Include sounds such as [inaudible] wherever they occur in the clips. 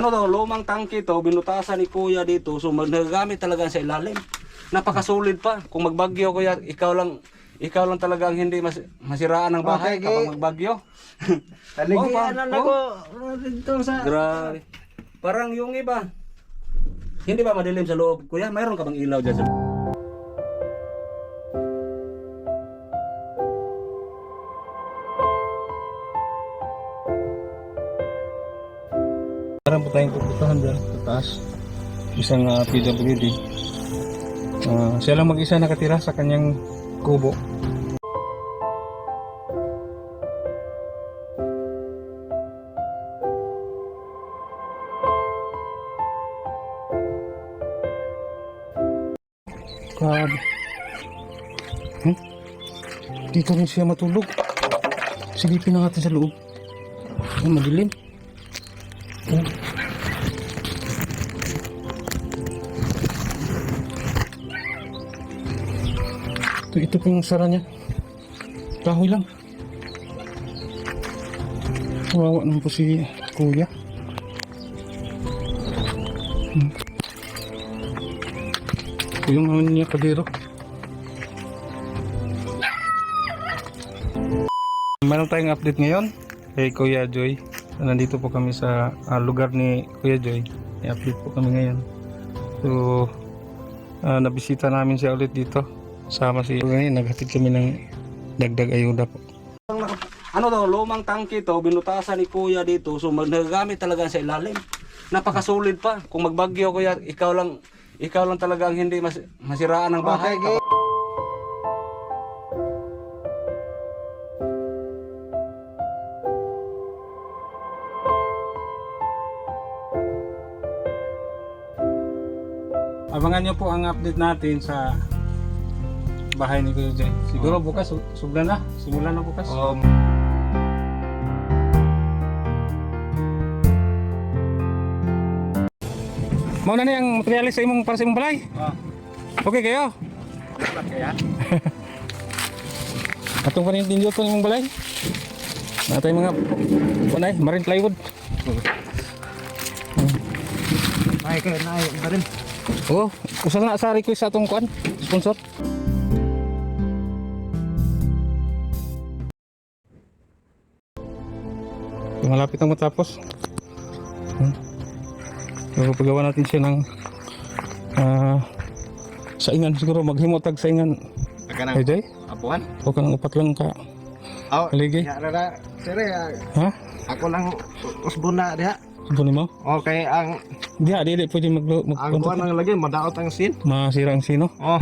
ano daw, lumang tangke to, binutasan ni kuya dito, so nagagamit talaga sa ilalim. Napakasulit pa. Kung magbagyo kuya, ikaw lang, ikaw lang talaga ang hindi mas, masiraan ng bahay Okay, kapag magbagyo. [laughs] Taligyan Oh, na pa- ako dito sa... Grabe. Parang yung iba, hindi ba madilim sa loob? Kuya, mayroon ka bang ilaw dyan sa Isang uh, PWD. Ah, siya lang mag-isa nakatira sa kanyang kubo. Grabe. Hmm? Dito rin siya matulog. Silipin na natin sa loob. Ay, madilim. Oh. Ito, po yung sara niya. Kahoy lang. Kawawa naman po si kuya. Hmm. Yung ano niya kadero. Meron tayong update ngayon kay Kuya Joy. Nandito po kami sa ah, lugar ni Kuya Joy. I-update po kami ngayon. So, ah, nabisita namin siya ulit dito. Sama si ngayon, naghatid kami ng dagdag ayuda po. ano daw, lumang tangke to, binutasan ni kuya dito, so mag- nagagamit talaga sa ilalim. Napakasulit pa. Kung magbagyo kuya, ikaw lang, ikaw lang talaga ang hindi mas, masiraan ng bahay. Okay, Abangan niyo po ang update natin sa bahay ni Kuya Joy. Siguro bukas, su- subla na. Simula na bukas. Um, Mau na yung materialis sa imong para sa imong balay. Ah. Okay kayo? [laughs] Atong pa rin tinjot ko imong balay. Natay mga panay, marine plywood. Ay, kaya na ay, ba rin. Oh, usa na sa request sa atong kuan, sponsor. Malapit na matapos. Hmm. Natin siya ng ah, saingan siguro maghimotag saingan. Aga Hey, Jay, apuan. huwag ka nang upat lang ka. Aw, Haligi. ya rara. Ah, Ha? ako lang usbuna diha. Subunin mo? Okay, ang Di, di, di, pwede mag, mag, ang kuan ang lagi madaot ang sin. Masira ang sino. Oh.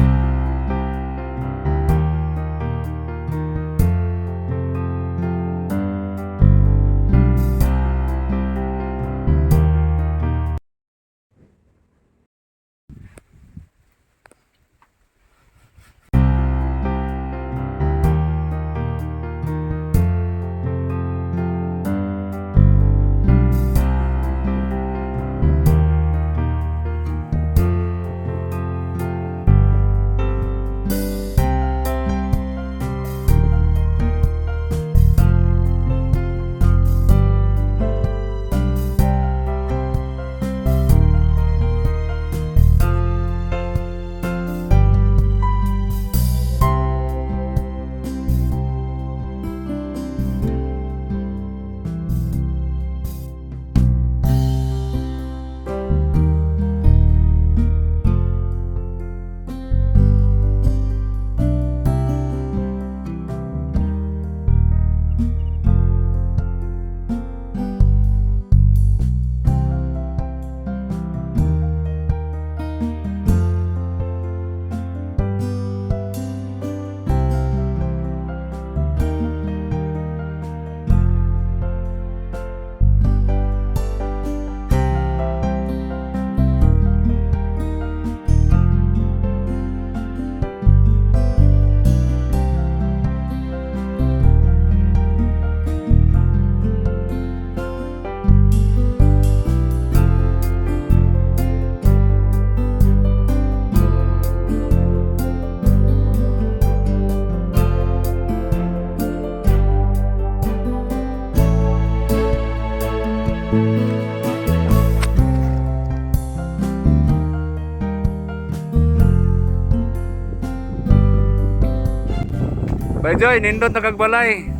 Kuya Joy, nindot na kagbalay.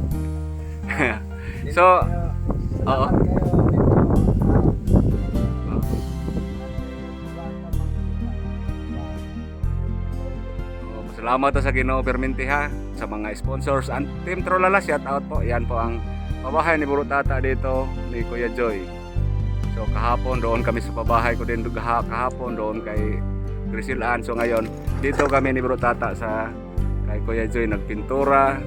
so, oo. Oh, Salamat sa Ginoo Perminti ha sa mga sponsors and Team Trolala shout out po. Yan po ang pabahay ni Buro Tata dito ni Kuya Joy. So kahapon doon kami sa pabahay ko din kaha- kahapon doon kay Grisilan. So ngayon dito kami ni Buro Tata sa kay Kuya Joy nagpintura.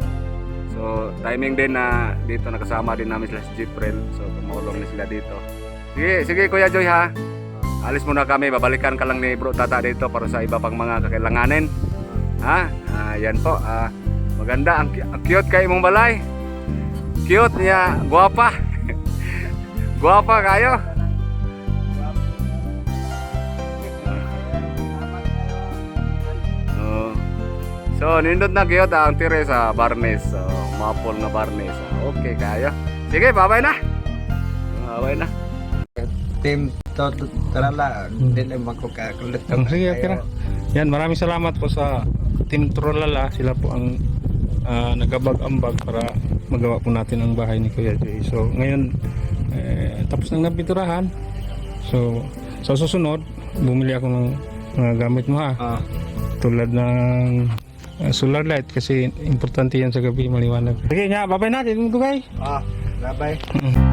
So timing din na dito nakasama din namin sila si Jipril. So tumulong na sila dito. Sige, sige Kuya Joy ha. Alis muna kami, babalikan ka lang ni Bro Tata dito para sa iba pang mga kakailanganin. Ha? Ah, po. Ah, maganda. Ang, ang cute kay mong balay. Cute niya. Guwapa. [laughs] Guwapa kayo. So, nindot na cute ang tire sa Barnes. So, mapol na Barnes. Okay kayo. Sige, bye-bye na. Bye-bye na. Team to tarala, dili magkukakulit. Ang sige, okay na. Yan, maraming salamat po sa Team Trolala. Sila po ang ah, nagabag-ambag para magawa po natin ang bahay ni Kuya Joy. So, ngayon, eh, tapos nang napinturahan. So, sa susunod, bumili ako ng mga gamit mo ha. Ah, Tulad ng ah, solar light kasi importante yan sa gabi, maliwanag. Sige nga, babay natin, dugay. ah, bye-bye. Mm.